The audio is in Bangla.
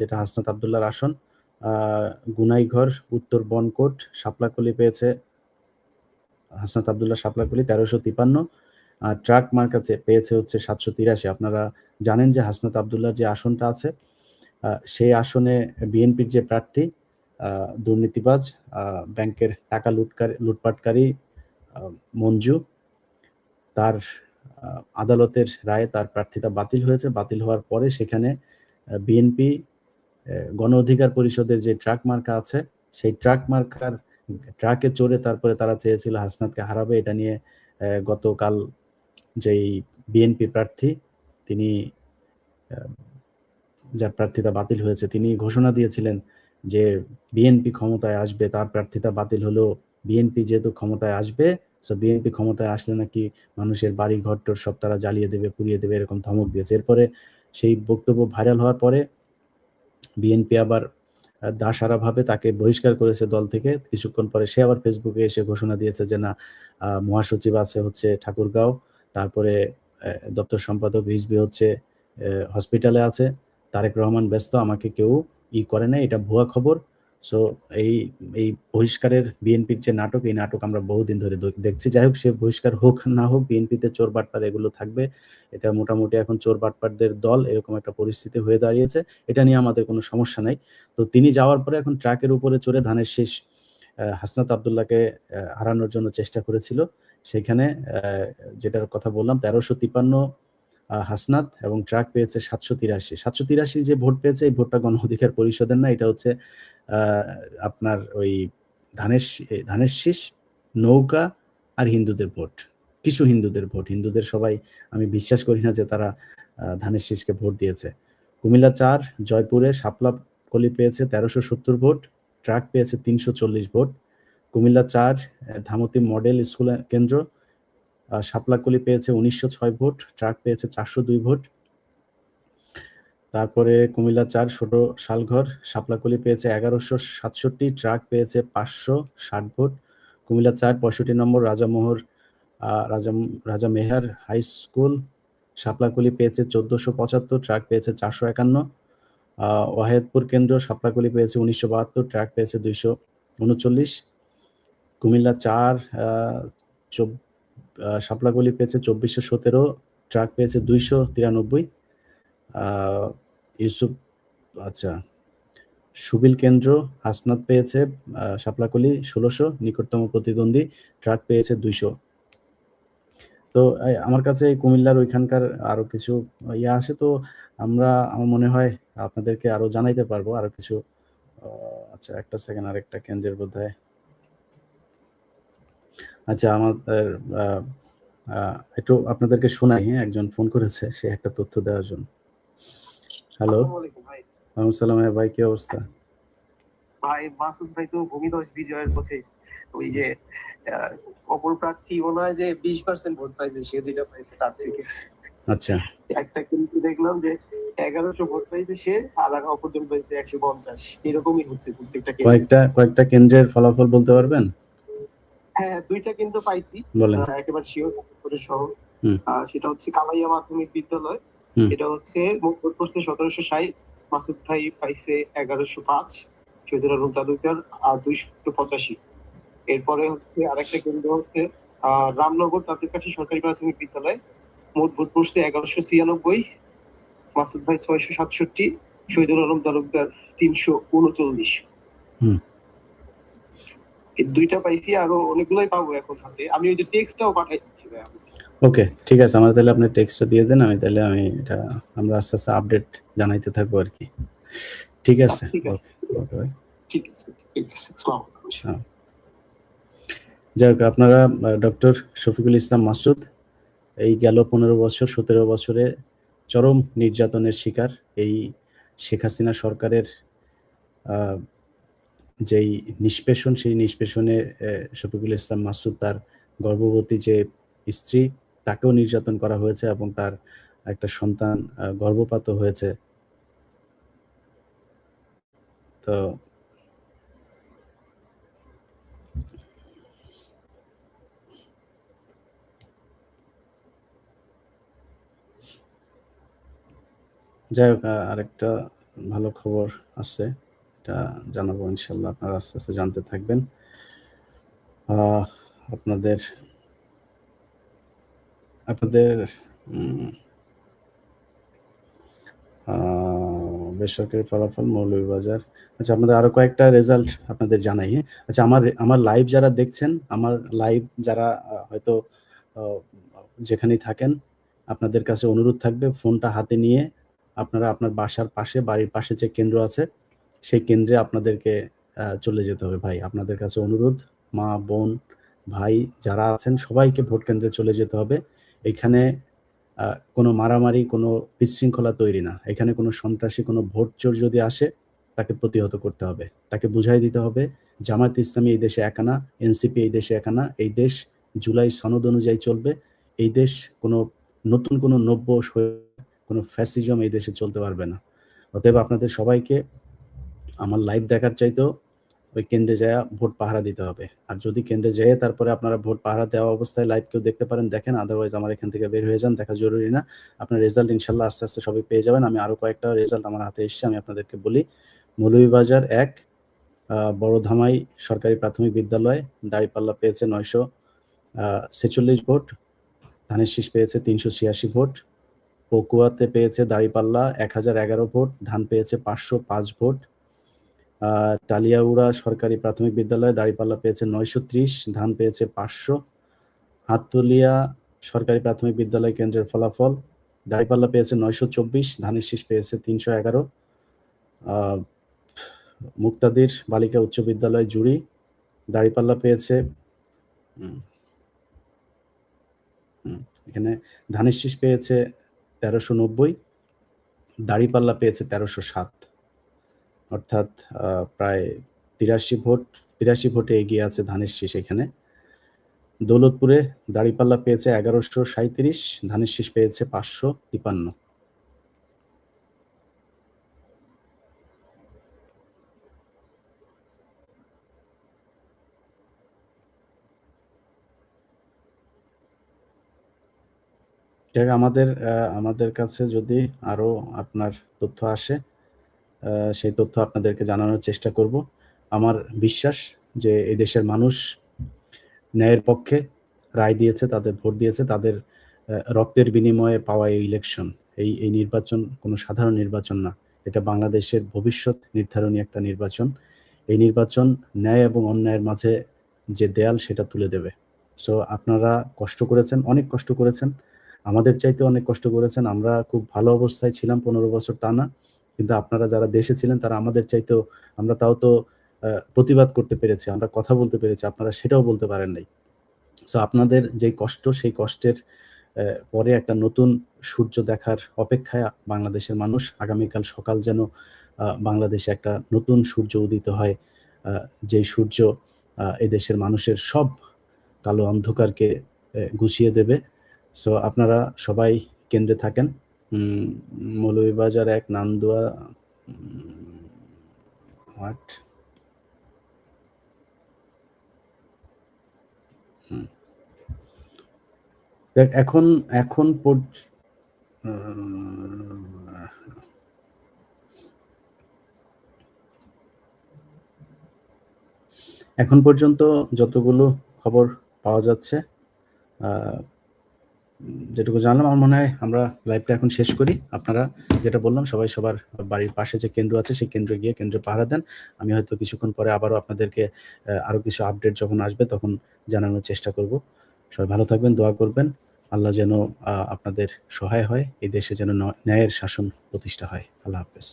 যেটা হাসনাত আবদুল্লাহর আসন। গুনাইঘর, উত্তর বনকোট, শাপলাকলি পেয়েছে হাসনাত আবদুল্লাহ শাপলাকলি, তেরোশো তিপান্ন। আর ট্রাক মার্কাতে পেয়েছে হচ্ছে সাতশো তিরাশি। আপনারা জানেন যে হাসনাত আবদুল্লার যে আসনটা আছে সেই আসনে বিএনপির যে প্রার্থী দুর্নীতিবাজ ব্যাংকের টাকা লুটকারী, লুটপাটকারী মঞ্জু, তার আদালতের রায়ে তার প্রার্থিতা বাতিল হয়েছে। বাতিল হওয়ার পরে সেখানে বিএনপি গণ অধিকার পরিষদের যে ট্রাক মার্কা আছে, সেই ট্রাক মার্কার ট্রাকে চড়ে তারপরে তারা চেয়েছিল হাসনাতকে হারাবে, এটা নিয়ে গতকাল যেই বিএনপি প্রার্থী, তিনি যার প্রার্থিতা বাতিল হয়েছে, তিনি ঘোষণা দিয়েছিলেন যে বিএনপি ক্ষমতায় আসবে, তার প্রার্থিতা বাতিল হলো বিএনপি যেহেতু ক্ষমতায় আসবে সো বিএনপি ক্ষমতায় আসলে নাকি মানুষের বাড়ি ঘরটর সব তারা জ্বালিয়ে দেবে, পুড়িয়ে দেবে, এরকম ধমক দিয়েছে। এরপরে সেই বক্তব্য ভাইরাল হওয়ার পরে বিএনপি আবার দাসারাভাবে তাকে বহিষ্কার করেছে দল থেকে। কিছুক্ষণ পরে সে আবার ফেসবুকে এসে ঘোষণা দিয়েছে যে, না মহাসচিব আছে হচ্ছে ঠাকুরগাঁও। তারপরে দপ্তর সম্পাদক রিজবি হচ্ছে হসপিটালে আছে। তারেক রহমান ব্যস্ত, আমাকে কেউ ই করে না এটা ভুয়া খবর। সো এই এই বহিষ্কারের বিএনপির যে নাটক, এই নাটক আমরা বহুদিন ধরে দেখছি। যাই হোক, সে বহিষ্কার হোক না হোক বিএনপিতে চোর বাটপার এগুলো থাকবে। এটা মোটামুটি এখন চোর বাটপারদের দল, এরকম একটা পরিস্থিতি হয়ে দাঁড়িয়েছে। এটা নিয়ে আমাদের কোনো সমস্যা নাই। তো তিনি যাওয়ার পরে এখন ট্রাকের উপরে চড়ে ধানের শেষ হাসনাত আবদুল্লাহকে হারানোর জন্য চেষ্টা করেছিল। সেখানে যেটার কথা বললাম, তেরোশো তিপান্ন হাসনাত এবং ট্রাক পেয়েছে সাতশো তিরাশি। সাতশো তিরাশি যে ভোট পেয়েছে, এই ভোটটা গণ অধিকার পরিষদের না, এটা হচ্ছে আপনার ওই ধানের ধানের শীষ, নৌকা আর হিন্দুদের ভোট। কিছু হিন্দুদের ভোট। হিন্দুদের সবাই আমি বিশ্বাস করি না যে তারা ধানের শীষকে ভোট দিয়েছে। কুমিল্লা চার, জয়পুরে সাপলা কলি পেয়েছে তেরোশো সত্তর ভোট, ট্রাক পেয়েছে তিনশো চল্লিশ ভোট। কুমিল্লা চার ধামতি মডেল স্কুল কেন্দ্র সাপলাকলি পেয়েছে উনিশশো ছয় ভোট, ট্রাক পেয়েছে চারশো দুই ভোট। তারপরে কুমিল্লা চার ছোট শালঘর, শাপলাকলি পেয়েছে এগারোশো সাতষট্টি, ট্রাক পেয়েছে পাঁচশো ষাট ভোট। কুমিল্লা চার পঁয়ষট্টি নম্বর, রাজামোহর রাজা রাজা মেহার হাই স্কুল। শাপলাকলি পেয়েছে চোদ্দোশো পঁচাত্তর, ট্রাক পেয়েছে চারশো একান্ন। ওয়াহেদপুর কেন্দ্র, শাপলাকলি পেয়েছে উনিশশো বাহাত্তর, ট্রাক পেয়েছে দুইশো উনচল্লিশ। কুমিল্লা চার শাপলাকলি পেয়েছে চব্বিশশো সতেরো, ট্রাক পেয়েছে দুইশো তিরানব্বই। ইউসুফ আচ্ছা সুবিল কেন্দ্র হাসনাত পেয়েছে শাপলাকলি ষোলোশো, নিকটতম প্রতিদ্বন্দ্বী ট্রাক পেয়েছে দুইশো। তো আমার কাছে কুমিল্লার ওইখানকার আরও কিছু ইয়ে আসে, তো আমরা, আমার মনে হয় আপনাদেরকে আরও জানাইতে পারব আরও কিছু। আচ্ছা একটা সেকেন্ড আরেকটা কেন্দ্রের বোধ আচ্ছা আমাদের একটু আপনাদেরকে শোনাই হ্যাঁ একজন ফোন করেছে, সে একটা তথ্য দেওয়ার জন্য। হ্যালো। ওয়ালাইকুম সালাম ভাই কি অবস্থা? ভাই মাসুদ ভাই তো ভূমিদশ বিজয়ের পথে। ওই যে অপর প্রার্থী মনে হয় যে বিশ পার্সেন্ট ভোট পাইছে সে যেটা পাইছে তার থেকে। আচ্ছা। একটা কিন্তু দেখলাম যে এগারোশো ভোট পাইছে সে আর অপর অপরজন পাইছে একশো পঞ্চাশ। এরকমই হচ্ছে প্রত্যেকটা কয়েকটা কয়েকটা কেন্দ্রের ফলাফল বলতে পারবেন? হ্যাঁ দুইটা কিন্তু পাইছি। একেবারে শিওর সহ। সেটা হচ্ছে কালাইয়া মাধ্যমিক বিদ্যালয়। এটা হচ্ছে ভোট করছে সতেরোশো ষাট মাসুদ ভাই পাইছে এগারোশো পাঁচ চৌধুরী আলম তালুকদার দুইশো পঁচাশি। এরপরে হচ্ছে আরেকটা কেন্দ্র হচ্ছে রামনগর তাঁতিরকাঠি সরকারি প্রাথমিক বিদ্যালয়। মোট ভোট পড়ছে এগারোশো ছিয়ানব্বই মাসুদ ভাই ছয়শো সাতষট্টি শহীদুল আলম তালুকদার তিনশো উনচল্লিশ। দুইটা পাইছি আরও অনেকগুলোই পাবো এখন হাতে। আমি ওই যে টেক্সটটাও পাঠাই দিচ্ছি ওকে ঠিক আছে আমার তাহলে আপনি টেক্সটটা দিয়ে দেন আমি তাহলে আমি এটা আমরা আস্তে আস্তে আপডেট জানাইতে থাকব আর কি। ঠিক আছে ওকে ঠিক আছে ঠিক আছে যাই হোক আপনারা ডক্টর শফিকুল ইসলাম মাসুদ এই গেল পনেরো বছর সতেরো বছরে চরম নির্যাতনের শিকার এই শেখ হাসিনা সরকারের যেই নিষ্পেষণ সেই নিষ্পেষণে শফিকুল ইসলাম মাসুদ তার গর্ভবতী যে স্ত্রী তাকেও নির্যাতন করা হয়েছে এবং তার একটা সন্তান গর্ভপাত হয়েছে। তো যাই হোক আরেকটা ভালো খবর আছে এটা জানাব ইনশাল্লাহ আপনারা আস্তে আস্তে জানতে থাকবেন। আপনাদের আপনাদের বেসরকারি ফলাফল মৌলভীবাজার। আচ্ছা আপনাদের আরও কয়েকটা রেজাল্ট আপনাদের জানাই হ্যাঁ? আচ্ছা আমার আমার লাইভ যারা দেখছেন, আমার লাইভ যারা হয়তো যেখানেই থাকেন, আপনাদের কাছে অনুরোধ থাকবে, ফোনটা হাতে নিয়ে আপনারা আপনার বাসার পাশে, বাড়ির পাশে যে কেন্দ্র আছে, সেই কেন্দ্রে আপনাদেরকে চলে যেতে হবে ভাই। আপনাদের কাছে অনুরোধ, মা, বোন, ভাই যারা আছেন, সবাইকে ভোট কেন্দ্রে চলে যেতে হবে। এখানে কোনো মারামারি, কোনো বিশৃঙ্খলা তৈরি না। এখানে কোনো সন্ত্রাসী, কোনো ভোট চোর যদি আসে, তাকে প্রতিহত করতে হবে। তাকে বুঝাই দিতে হবে, জামায়াত ইসলামী এই দেশে একানা এনসিপি এই দেশে একানা এই দেশ জুলাই সনদ অনুযায়ী চলবে, এই দেশ কোনো নতুন কোনো নব্য কোনো ফ্যাসিজম এই দেশে চলতে পারবে না। অতএব আপনাদের সবাইকে আমার লাইভ দেখার চাইতেও ওই কেন্দ্রে যায় ভোট পাহারা দিতে হবে। আর যদি কেন্দ্রে যেয়ে তারপরে আপনারা ভোট পাহারা দেওয়া অবস্থায় লাইভ কেউ দেখতে পারেন, দেখেন আদারওয়াইজ আমার এখান থেকে বের হয়ে যান, দেখা জরুরি না। আপনার রেজাল্ট ইনশাল্লাহ আস্তে আস্তে সবাই পেয়ে যাবেন। আমি আরও কয়েকটা রেজাল্ট আমার হাতে এসছে, আমি আপনাদেরকে বলি। মৌলভীবাজার এক বড়ধামাই সরকারি প্রাথমিক বিদ্যালয়, দাঁড়িপাল্লা পেয়েছে নয়শো ছেচল্লিশ ভোট, ধানের শীষ পেয়েছে তিনশো ছিয়াশি ভোট, পকুয়াতে পেয়েছে দাঁড়িপাল্লা এক হাজার এগারো ভোট, ধান পেয়েছে পাঁচশো পাঁচ ভোট টালিয়াউড়া সরকারি প্রাথমিক বিদ্যালয়ে দাঁড়িপাল্লা পেয়েছে নয়শো ত্রিশ, ধান পেয়েছে পাঁচশো। হাততলিয়া সরকারি প্রাথমিক বিদ্যালয় কেন্দ্রের ফলাফল, দাঁড়িপাল্লা পেয়েছে নয়শো চব্বিশ, ধানের শীষ পেয়েছে তিনশো এগারো। মুক্তাদির বালিকা উচ্চ বিদ্যালয় জুড়ি, দাঁড়িপাল্লা পেয়েছে এখানে ধানের শীষ পেয়েছে তেরোশো নব্বই, দাঁড়িপাল্লা পেয়েছে তেরোশো সাত। অর্থাৎ প্রায় তিরাশি ভোট, তিরাশি ভোটে এগিয়ে আছে ধানের শীষ এখানে। দৌলতপুরে দাঁড়িপাল্লা পেয়েছে এগারোশো সাঁত্রিশ ধানের শীষ পেয়েছে পাঁচশো তিপান্ন। আমাদের আমাদের কাছে যদি আরও আপনার তথ্য আসে সেই তথ্য আপনাদেরকে জানানোর চেষ্টা করব। আমার বিশ্বাস যে এই দেশের মানুষ ন্যায়ের পক্ষে রায় দিয়েছে, তাদের ভোট দিয়েছে, তাদের রক্তের বিনিময়ে পাওয়া এই ইলেকশন এই এই নির্বাচন কোনো সাধারণ নির্বাচন না। এটা বাংলাদেশের ভবিষ্যৎ নির্ধারণী একটা নির্বাচন। এই নির্বাচন ন্যায় এবং অন্যায়ের মাঝে যে দেয়াল, সেটা তুলে দেবে। সো আপনারা কষ্ট করেছেন, অনেক কষ্ট করেছেন। আমাদের চাইতে অনেক কষ্ট করেছেন। আমরা খুব ভালো অবস্থায় ছিলাম পনেরো বছর তা না। কিন্তু আপনারা যারা দেশে ছিলেন, তারা আমাদের চাইতেও, আমরা তাও তো প্রতিবাদ করতে পেরেছি, আমরা কথা বলতে পেরেছি, আপনারা সেটাও বলতে পারেন নাই। সো আপনাদের যে কষ্ট, সেই কষ্টের পরে একটা নতুন সূর্য দেখার অপেক্ষায় বাংলাদেশের মানুষ আগামীকাল সকাল যেন বাংলাদেশে একটা নতুন সূর্য উদিত হয় যেই সূর্য এদেশের মানুষের সব কালো অন্ধকারকে গুছিয়ে দেবে। সো আপনারা সবাই কেন্দ্রে থাকেন। মৌলভীবাজার এক নান্দুয়া হোয়াট এখন এখন এখন পর্যন্ত যতগুলো খবর পাওয়া যাচ্ছে যেটুকু জানলাম, আমার মনে হয় আমরা লাইভটা এখন শেষ করি। আপনারা যেটা বললাম, সবাই সবার বাড়ির পাশে যে কেন্দ্র আছে, সেই কেন্দ্রে গিয়ে কেন্দ্রে পাহারা দেন। আমি হয়তো কিছুক্ষণ পরে আবারও আপনাদেরকে আরও কিছু আপডেট যখন আসবে, তখন জানানোর চেষ্টা করব। সবাই ভালো থাকবেন, দোয়া করবেন। আল্লাহ যেন আপনাদের সহায় হয়, এই দেশে যেন ন্যায়ের শাসন প্রতিষ্ঠা হয়। আল্লাহ হাফেজ।